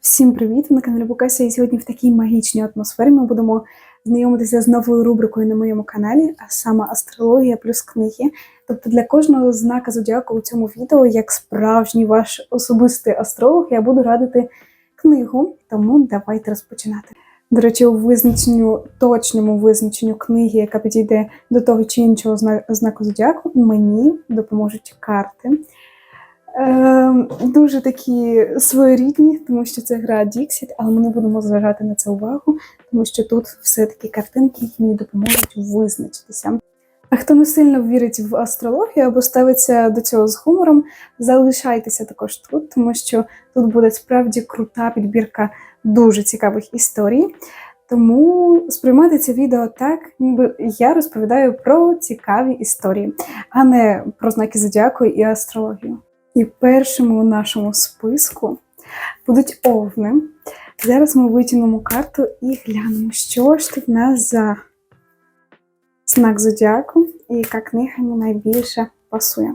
Всім привіт! Ви на каналі Букася. І сьогодні в такій магічній атмосфері ми будемо знайомитися з новою рубрикою на моєму каналі, а саме астрологія плюс книги. Тобто для кожного знака зодіаку у цьому відео, як справжній ваш особистий астролог, я буду радити книгу. Тому давайте розпочинати. До речі, у визначенню, точному визначенню книги, яка підійде до того чи іншого знаку зодіаку, мені допоможуть карти. Е, дуже такі своєрідні, тому що це гра Dixit, але ми не будемо зважати на це увагу, тому що тут все-таки картинки, які мені допоможуть визначитися. А хто не сильно вірить в астрологію або ставиться до цього з гумором, залишайтеся також тут, тому що тут буде справді крута підбірка дуже цікавих історій. Тому сприймайте це відео так, ніби я розповідаю про цікаві історії, а не про знаки зодіаку і астрологію. І першими у нашому списку будуть овни. Зараз ми витягнемо карту і глянемо, що ж тут в нас за знак зодіаку і яка книга йому найбільше пасує.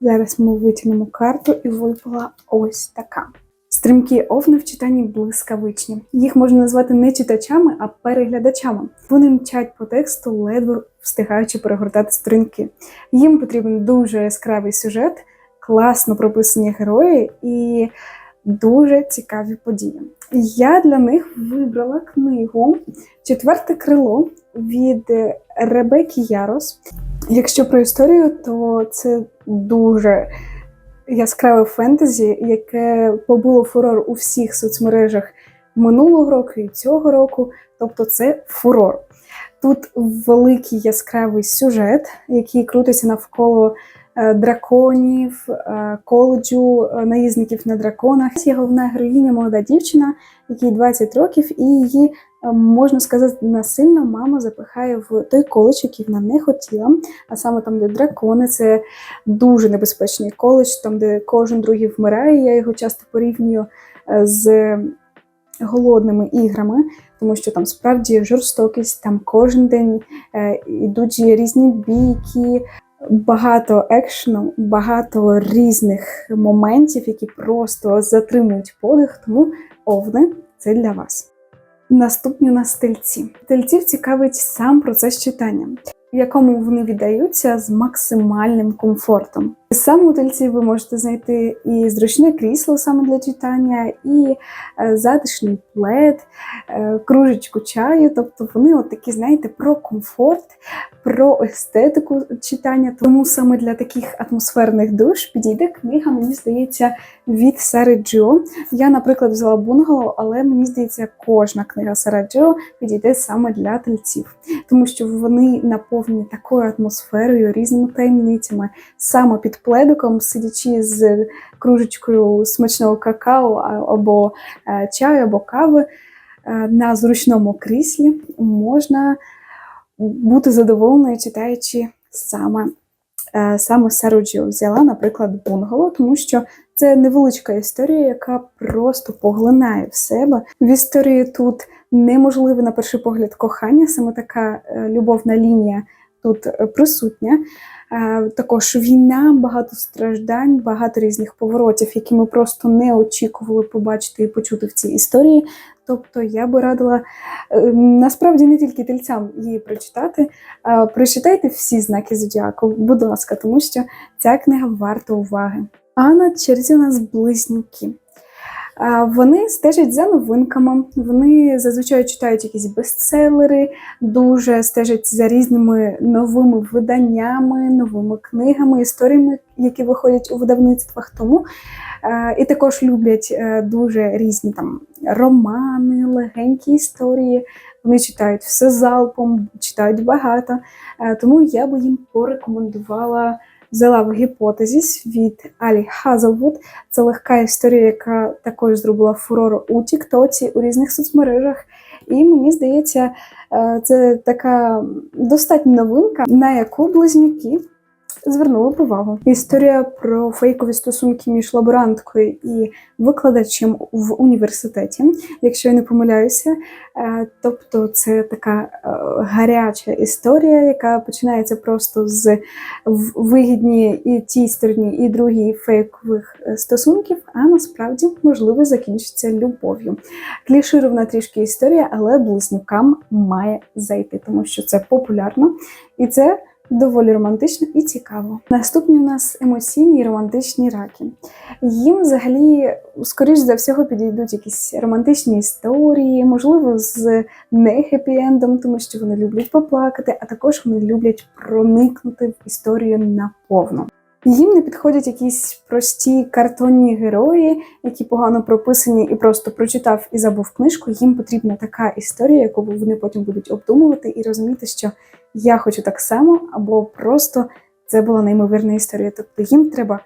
Зараз ми витягнемо карту і випала ось така. Стрімкі овни в читанні блискавичні. Їх можна назвати не читачами, а переглядачами. Вони мчать по тексту, ледве встигаючи перегортати сторінки. Їм потрібен дуже яскравий сюжет, класно прописані герої і дуже цікаві події. Я для них вибрала книгу Четверте крило від Ребекки Ярос. Якщо про історію, то це дуже яскраве фентезі, яке побуло фурор у всіх соцмережах минулого року і цього року. Тобто це фурор. Тут великий яскравий сюжет, який крутиться навколо драконів, е, коледжу е, наїзників на драконах. Є головна героїня, молода дівчина, якій 20 років, і її, е, можна сказати, насильно мама запихає в той коледж, який вона не хотіла, а саме там, де дракони, це дуже небезпечний коледж, там, де кожен другий вмирає. Я його часто порівнюю е, з голодними іграми, тому що там справді жорстокість, там кожен день е, йдуть різні бійки, багато екшену, багато різних моментів, які просто затримують подих. Тому овни це для вас. Наступні на стильці. Стильців цікавить сам процес читання, якому вони віддаються з максимальним комфортом. Саме у тельці ви можете знайти і зручне крісло саме для читання, і е, затишний плед, е, кружечку чаю. Тобто вони от такі, знаєте, про комфорт, про естетику читання. Тому саме для таких атмосферних душ підійде книга, мені здається, від Сари Джо. Я, наприклад, взяла бунгало, але мені здається, кожна книга Сара Джо підійде саме для тельців, тому що вони наповнені такою атмосферою, різними таємницями, саме під пледиком, сидячи з кружечкою смачного какао або е, чаю, або кави е, на зручному кріслі можна бути задоволеною, читаючи саме, е, саме Сару Взяла, наприклад, бунгало, тому що це невеличка історія, яка просто поглинає в себе. В історії тут неможливе на перший погляд кохання, саме така любовна лінія тут е, присутня. Е, Також війна, багато страждань, багато різних поворотів, які ми просто не очікували побачити і почути в цій історії. Тобто я би радила е, насправді не тільки тельцям її прочитати, а прочитайте всі знаки зодіаку, будь ласка, тому що ця книга варта уваги. А на черзі у нас близнюки. Вони стежать за новинками, вони зазвичай читають якісь бестселери, дуже стежать за різними новими виданнями, новими книгами, історіями, які виходять у видавництвах. Тому і також люблять е, дуже різні там романи, легенькі історії. Вони читають все залпом, читають багато. Е, Тому я би їм порекомендувала взяла в гіпотезіс від Алі Хазелвуд. Це легка історія, яка також зробила фурор у Тіктоці, у різних соцмережах. І мені здається, е, це така достатня новинка, на яку близнюки звернули б увагу. Історія про фейкові стосунки між лаборанткою і викладачем в університеті, якщо я не помиляюся. Е, Тобто, це така е, гаряча історія, яка починається просто з вигідні і тій стороні, і другій фейкових е, стосунків, а насправді можливо закінчиться любов'ю. Кліширована трішки історія, але близнюкам має зайти, тому що це популярно і це доволі романтично і цікаво. Наступні у нас емоційні і романтичні раки. Їм взагалі, скоріш за всього, підійдуть якісь романтичні історії, можливо, з не хеппі-ендом, тому що вони люблять поплакати, а також вони люблять проникнути в історію наповну. Їм не підходять якісь прості картонні герої, які погано прописані і просто прочитав і забув книжку. Їм потрібна така історія, яку вони потім будуть обдумувати і розуміти, що я хочу так само, або просто це була неймовірна історія. Тобто їм треба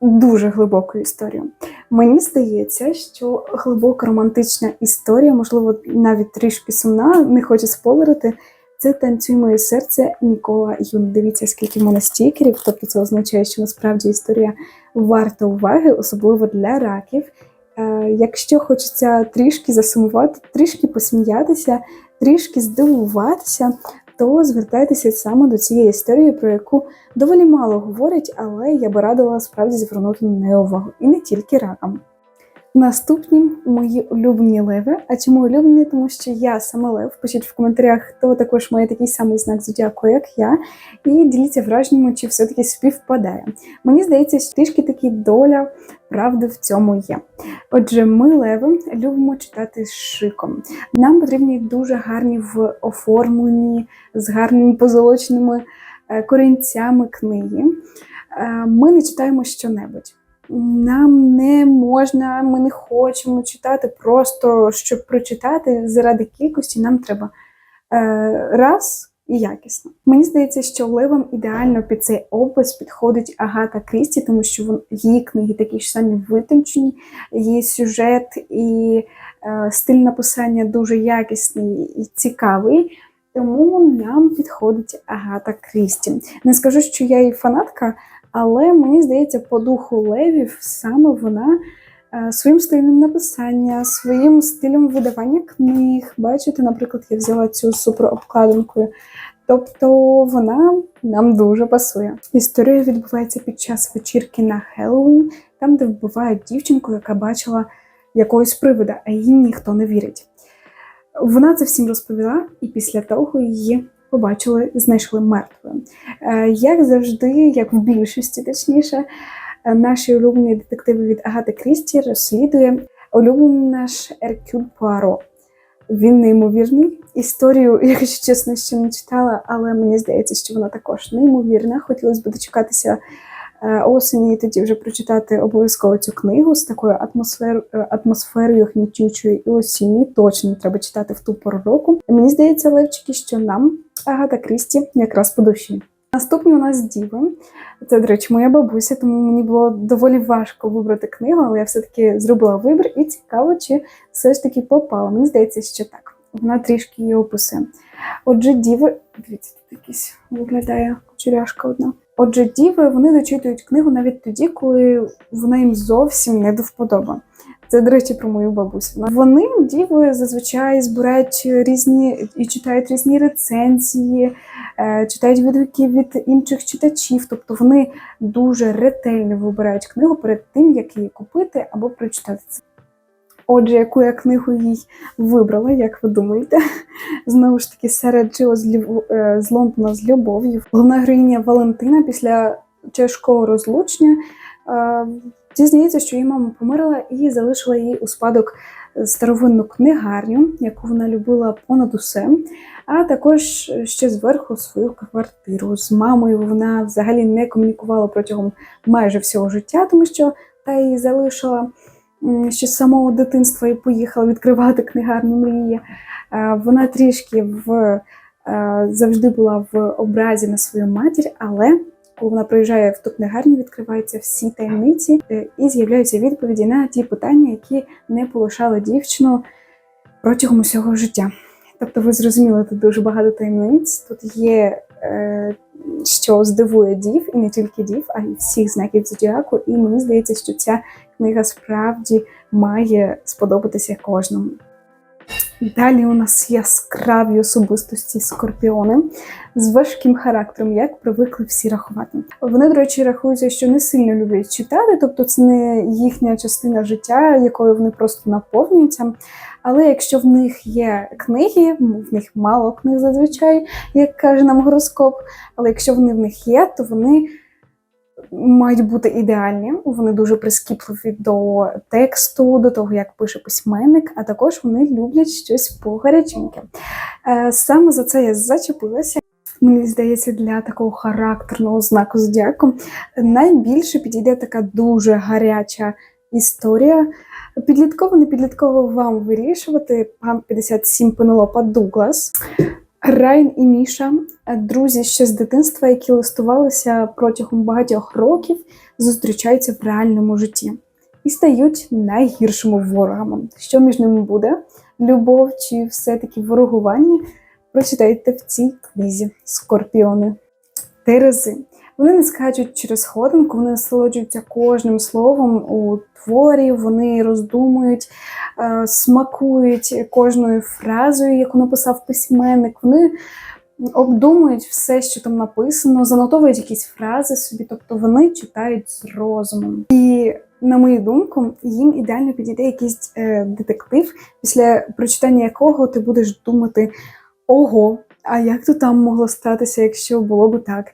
дуже глибоку історію. Мені здається, що глибока романтична історія, можливо, навіть трішки сумна, не хочу спойлерити. Це танцюй моє серце Нікола Юн. Дивіться, скільки в мене стікерів. Тобто це означає, що насправді історія варта уваги, особливо для раків. Е, якщо хочеться трішки засумувати, трішки посміятися, трішки здивуватися, то звертайтеся саме до цієї історії, про яку доволі мало говорять, але я би радила справді звернути на неї увагу. І не тільки ракам. Наступні мої улюблені леви. А чому улюблені? Тому що я саме лев. Пишіть в коментарях, хто також має такий самий знак зодіаку, як я, і діліться враженнями, чи все-таки співпадає. Мені здається, що трішки таки доля правди в цьому є. Отже, ми леви любимо читати з шиком. Нам потрібні дуже гарні в оформленні, з гарними позолоченими е, корінцями книги. Е, Ми не читаємо щонебудь. Нам не можна, ми не хочемо читати просто щоб прочитати заради кількості. Нам треба е, раз і якісно. Мені здається, що левам ідеально під цей опис підходить Агата Крісті, тому що вон, її книги такі ж самі витончені, її сюжет і е, стиль написання дуже якісний і цікавий. Тому нам підходить Агата Крісті. Не скажу, що я її фанатка, але мені здається, по духу левів саме вона е, своїм стилем написання, своїм стилем видавання книг. Бачите, наприклад, я взяла цю суперобкладинкою. Тобто вона нам дуже пасує. Історія відбувається під час вечірки на Хеллоуін, там, де вбивають дівчинку, яка бачила якогось привида, а їй ніхто не вірить. Вона це всім розповіла, і після того її побачили, знайшли мертвою. Е, Як завжди, як в більшості, точніше, е, наші улюблені детективи від Агати Крісті розслідує улюблений наш Еркюль Пуаро. Він неймовірний. Історію, якщо чесно, ще не читала, але мені здається, що вона також неймовірна. Хотілося б дочекатися осені і тоді вже прочитати обов'язково цю книгу з такою атмосфер, е, атмосферою гнітючою і осінньою. Точно треба читати в ту пору року. Мені здається, Левчики, що нам Агата Крісті якраз по душі. Наступні у нас діви. Це, до речі, моя бабуся, тому мені було доволі важко вибрати книгу, але я все-таки зробила вибір і цікаво, чи все ж таки попала. Мені здається, що так. Вона трішки її описує. Отже, діви, дивіться, тут якийсь виглядає кучеряшка одна. Отже, діви вони дочитують книгу навіть тоді, коли вона їм зовсім не до вподоби. Це, до речі, про мою бабусю. Вони діви зазвичай збирають різні і читають різні рецензії, е, читають відгуки від інших читачів. Тобто вони дуже ретельно вибирають книгу перед тим, як її купити або прочитати це. Отже, яку я книгу їй вибрала, як ви думаєте? Знову ж таки, серед Джо е, з Лондона з любов'ю. Головна героїня Валентина після тяжкого розлучення е, дізнається, що її мама померла і залишила їй у спадок старовинну книгарню, яку вона любила понад усе. А також ще зверху свою квартиру. З мамою вона взагалі не комунікувала протягом майже всього життя, тому що та її залишила ще з самого дитинства і поїхала відкривати книгарню мрії. Е, Вона трішки в е, завжди була в образі на свою матір, але коли вона приїжджає в ту книгарню, відкриваються всі таємниці е, і з'являються відповіді на ті питання, які не полишали дівчину протягом усього життя. Тобто, ви зрозуміли, тут дуже багато таємниць. Тут є що здивує дів, і не тільки дів, а й всіх знаків зодіаку. І мені здається, що ця книга справді має сподобатися кожному. Далі у нас яскраві особистості скорпіони з важким характером, як привикли всі рахувати. Вони, до речі, рахуються, що не сильно люблять читати, тобто це не їхня частина життя, якою вони просто наповнюються. Але якщо в них є книги, в них мало книг зазвичай, як каже нам гороскоп, але якщо вони в них є, то вони мають бути ідеальні. Вони дуже прискіпливі до тексту, до того, як пише письменник, а також вони люблять щось погаряченьке. Саме за це я зачепилася. Мені здається, для такого характерного знаку зодіаку найбільше підійде така дуже гаряча історія. Підлітково, не підлітково вам вирішувати. Пан 57 Пенелопа Дуглас. Райн і Міша, друзі ще з дитинства, які листувалися протягом багатьох років, зустрічаються в реальному житті і стають найгіршими ворогами. Що між ними буде? Любов чи все-таки ворогування? Прочитайте в цій книзі Скорпіони. Терези. Вони не скачуть через ходинку, вони насолоджуються кожним словом у творі, вони роздумують, е, смакують кожною фразою, яку написав письменник. Вони обдумують все, що там написано, занотовують якісь фрази собі, тобто вони читають з розумом. І на мою думку, їм ідеально підійде якийсь е, детектив, після прочитання якого ти будеш думати: ого, а як то там могло статися, якщо було би так?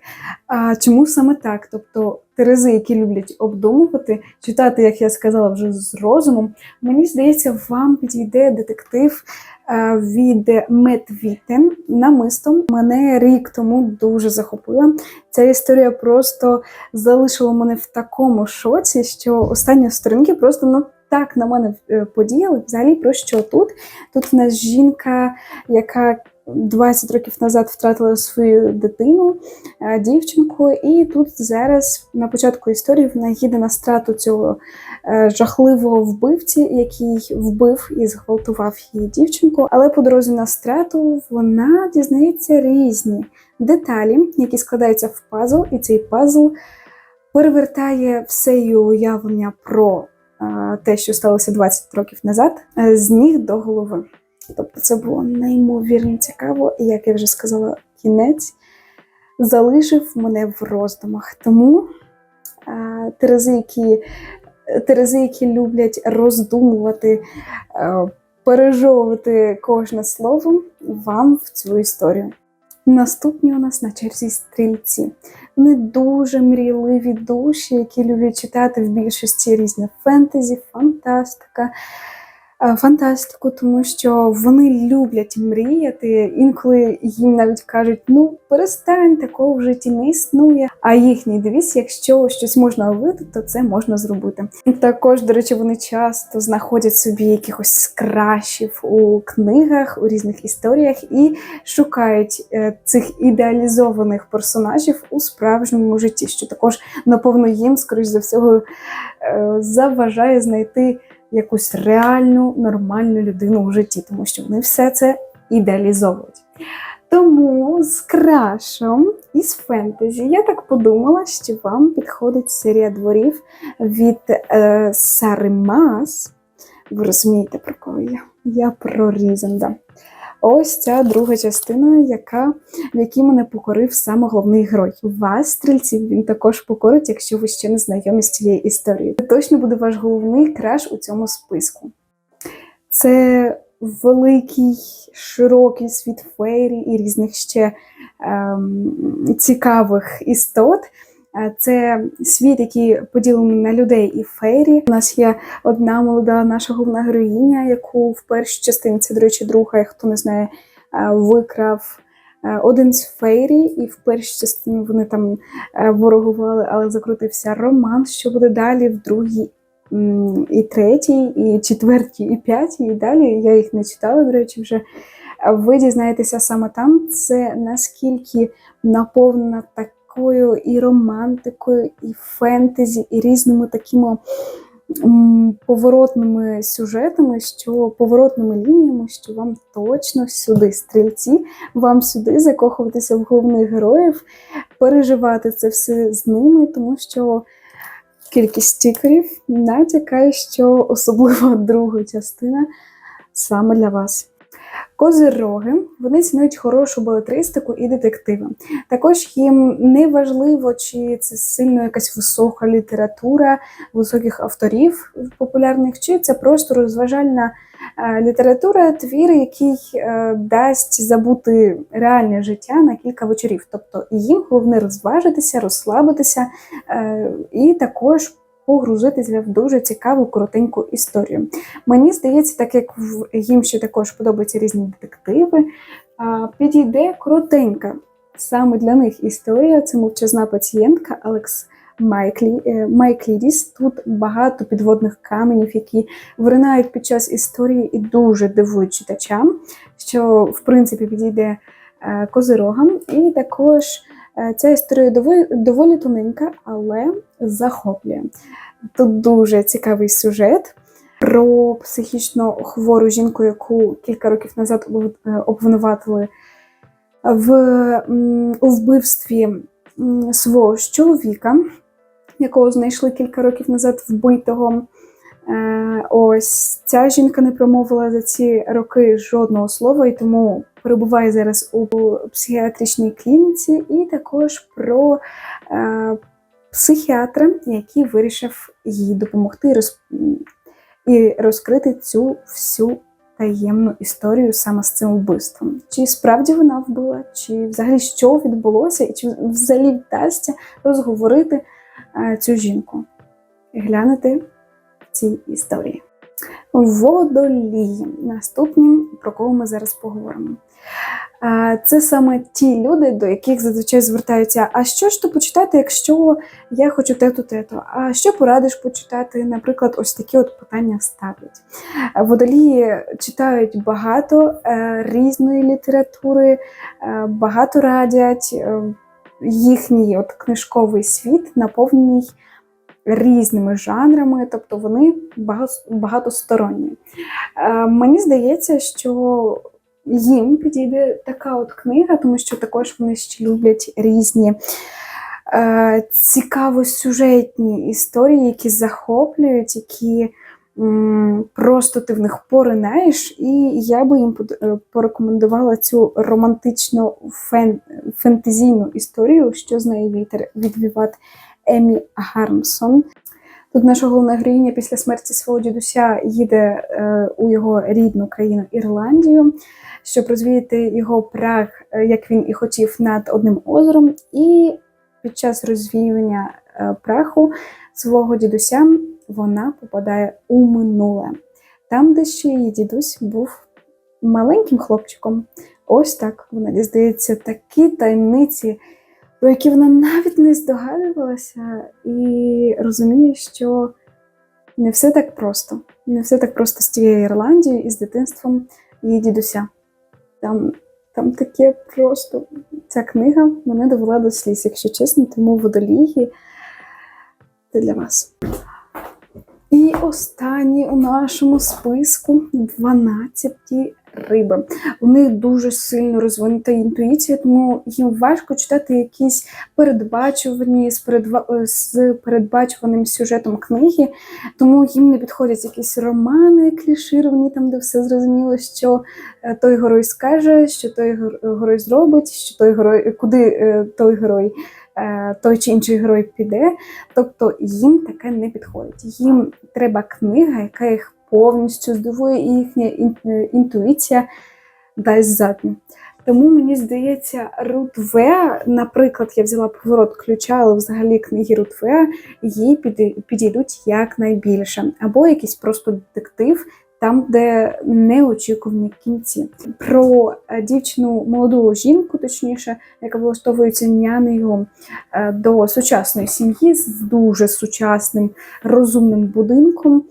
А чому саме так? Тобто терези, які люблять обдумувати, читати, як я сказала, вже з розумом, мені здається, вам підійде детектив е, від Медвітен намистом. Мене рік тому дуже захопила. Ця історія просто залишила мене в такому шоці, що останні сторінки просто ну. Так на мене е, подіяли. Взагалі про що тут? Тут в нас жінка, яка 20 років назад втратила свою дитину, е, дівчинку, і тут зараз на початку історії вона їде на страту цього е, жахливого вбивці, який вбив і зґвалтував її дівчинку. Але по дорозі на страту вона дізнається різні деталі, які складаються в пазл, і цей пазл перевертає все її уявлення про е, те, що сталося 20 років назад, з ніг до голови. Тобто це було неймовірно цікаво, і як я вже сказала, кінець залишив мене в роздумах. Тому а, терези, які терези, які люблять роздумувати, а, пережовувати кожне слово, вам в цю історію. Наступні у нас на черзі стрільці. Вони дуже мрійливі душі, які люблять читати в більшості різних фентезі, фантастика. Е, фантастику, тому що вони люблять мріяти. Інколи їм навіть кажуть, ну перестань, такого в житті не існує. А їхній девіз, якщо щось можна робити, то це можна зробити. Також, до речі, вони часто знаходять собі якихось кращів у книгах, у різних історіях і шукають е, цих ідеалізованих персонажів у справжньому житті, що також напевно їм, скоріш за всього, е, заважає знайти якусь реальну, нормальну людину в житті, тому що вони все це ідеалізовують. Тому з крашом із фентезі я так подумала, що вам підходить серія дворів від е, Сари Мас. Ви розумієте, про кого я? Я про Різанда. Ось ця друга частина, яка, в якій мене покорив саме головний герой. Вас, стрільців, він також покорить, якщо ви ще не знайомі з цією історією. Це точно буде ваш головний краш у цьому списку. Це великий, широкий світ фейрі і різних ще ем, цікавих істот. Е, це світ, який поділений на людей і фейрі. У нас є одна молода наша головна героїня, яку в першій частині це, до речі, друга, хто не знає, е, викрав е, один з фейрі, і в першій частині вони там ворогували, але закрутився роман. Що буде далі в другій і третій, і четвертій, і п'ятій, і далі. Я їх не читала, до речі, вже. Ви дізнаєтеся саме там, це наскільки наповнена так такою і романтикою, і фентезі, і різними такими поворотними сюжетами, що поворотними лініями, що вам точно сюди стрільці, вам сюди закохуватися в головних героїв, переживати це все з ними, тому що кількість стікерів натякає, що особливо друга частина саме для вас. Козироги вони цінують хорошу балетристику і детективи. Також їм не важливо, чи це сильно якась висока література високих авторів популярних, чи це просто розважальна е, література, твір, який е, дасть забути реальне життя на кілька вечорів. Тобто їм головне розважитися, розслабитися е, і також погрузитися в дуже цікаву коротеньку історію. Мені здається, так як їм ще також подобаються різні детективи, підійде коротенька саме для них історія. Це мовчазна пацієнтка Алекс Майклі, е, Майклідіс. Тут багато підводних каменів, які виринають під час історії і дуже дивують читачам, що в принципі підійде е, козирогам. І також ця історія доволі, доволі тоненька, але захоплює. Тут дуже цікавий сюжет про психічно хвору жінку, яку кілька років назад е, обвинуватили в, у вбивстві свого чоловіка, якого знайшли кілька років назад вбитого. Е, Ось ця жінка не промовила за ці роки жодного слова, і тому перебуває зараз у психіатричній клініці, і також про е, психіатра, який вирішив їй допомогти роз... і розкрити цю всю таємну історію саме з цим вбивством. Чи справді вона вбила, чи взагалі що відбулося, і чи взагалі вдасться розговорити е, цю жінку. Глянути в цій історії. Водолії. Наступні, про кого ми зараз поговоримо. Це саме ті люди, до яких зазвичай звертаються. А що ж то почитати, якщо я хочу те-то, те-то? А що порадиш почитати? Наприклад, ось такі от питання ставлять. Водолії читають багато е, різної літератури, е, багато радять. е, Їхній от книжковий світ наповнений різними жанрами, тобто вони багато, багатосторонні. Е, Мені здається, що їм підійде така от книга, тому що також вони ще люблять різні е, цікаво-сюжетні історії, які захоплюють, які просто ти в них поринаєш. І я би їм е, порекомендувала цю романтичну фен, фентезійну історію, що з неї вітер відвівати Емі Гармсон. Тут наша головна героїня після смерті свого дідуся їде е, у його рідну країну Ірландію, щоб розвіяти його прах, е, як він і хотів, над одним озером. І під час розвіювання е, праху свого дідуся вона попадає у минуле, там, де ще її дідусь був маленьким хлопчиком. Ось так вона дізнається такі таємниці про які вона навіть не здогадувалася, і розуміє, що не все так просто. Не все так просто з тією Ірландією і з дитинством її дідуся. Там, там таке просто ця книга мене довела до сліз, якщо чесно, тому водолії це для вас. І останні у нашому списку 12 риби. У них дуже сильно розвинута інтуїція, тому їм важко читати якісь передбачувані з, передва... з передбачуваним сюжетом книги, тому їм не підходять якісь романи клішировані, там, де все зрозуміло, що е, той герой скаже, що той гер- герой зробить, що той герой, куди е, той герой. е, Той чи інший герой піде, тобто їм таке не підходить. Їм треба книга, яка їх повністю здивує, і їхня е, інтуїція дасть задню. Тому мені здається, Рут В, наприклад, я взяла поворот ключа, але взагалі книги Рут В їй підійдуть якнайбільше. Або якийсь просто детектив, там, де неочікувані кінці. Про е, дівчину, молоду жінку, точніше, яка влаштовується нянею е, до сучасної сім'ї з дуже сучасним розумним будинком.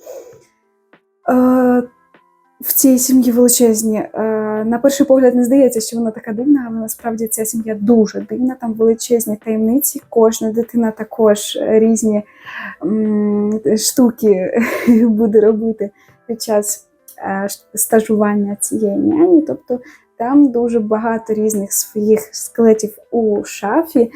Е, В цій сім'ї величезні е, На перший погляд не здається, що вона така дивна, але насправді ця сім'я дуже дивна. Там величезні таємниці. Кожна дитина також різні штуки буде робити під час е, стажування цієї няні. Тобто там дуже багато різних своїх скелетів у шафі.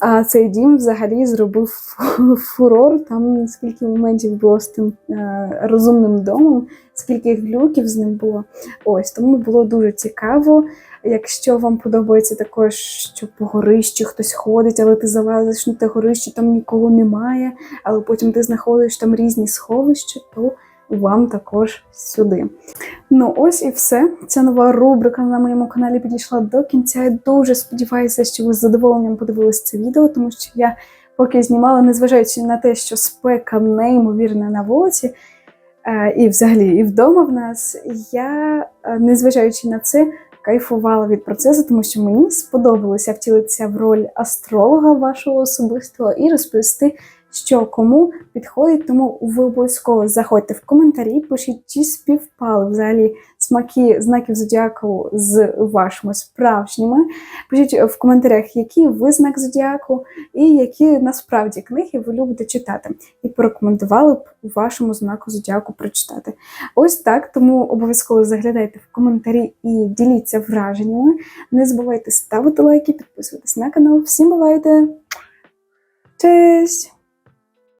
А цей дім взагалі зробив фурор. Там скільки моментів було з тим е, розумним домом, скільки глюків з ним було. Ось тому було дуже цікаво. Якщо вам подобається також, що по горищі хтось ходить, але ти залазиш на те горище, там нікого немає, але потім ти знаходиш там різні сховища, то вам також сюди. Ну ось і все. Ця нова рубрика на моєму каналі підійшла до кінця. Я дуже сподіваюся, що ви з задоволенням подивились це відео, тому що я поки знімала, незважаючи на те, що спека неймовірна на вулиці, е, і взагалі і вдома в нас, я, е, незважаючи на це, кайфувала від процесу, тому що мені сподобалося втілитися в роль астролога вашого особистого і розповісти, що кому підходить. Тому ви обов'язково заходьте в коментарі, пишіть, чи співпали взагалі смаки знаків зодіаку з вашими справжніми. Пишіть в коментарях, який ви знак зодіаку, і які насправді книги ви любите читати, і порекомендували б вашому знаку зодіаку прочитати. Ось так, тому обов'язково заглядайте в коментарі і діліться враженнями. Не забувайте ставити лайки, підписуватись на канал. Всім бувайте! Честь!